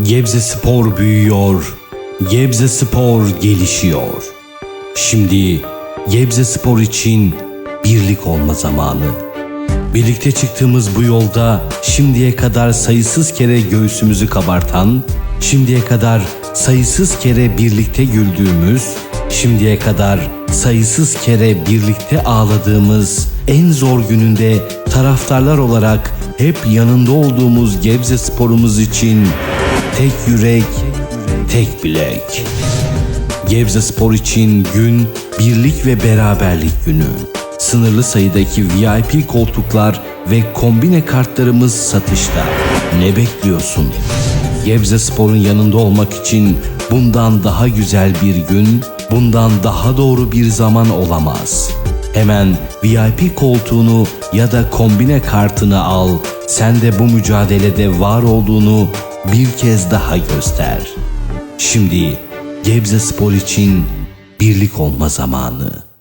Gebze Spor büyüyor. Gebze Spor gelişiyor. Şimdi Gebze Spor için birlik olma zamanı. Birlikte çıktığımız bu yolda şimdiye kadar sayısız kere göğsümüzü kabartan, şimdiye kadar sayısız kere birlikte güldüğümüz, şimdiye kadar sayısız kere birlikte ağladığımız en zor gününde taraftarlar olarak hep yanında olduğumuz Gebze sporumuz için tek yürek, tek bilek. Gebze Spor için gün birlik ve beraberlik günü. Sınırlı sayıdaki VIP koltuklar ve kombine kartlarımız satışta. Ne bekliyorsun? Gebze Spor'un yanında olmak için bundan daha güzel bir gün, bundan daha doğru bir zaman olamaz. Hemen VIP koltuğunu ya da kombine kartını al. Sen de bu mücadelede var olduğunu bir kez daha göster. Şimdi Gebze Spor için birlik olma zamanı.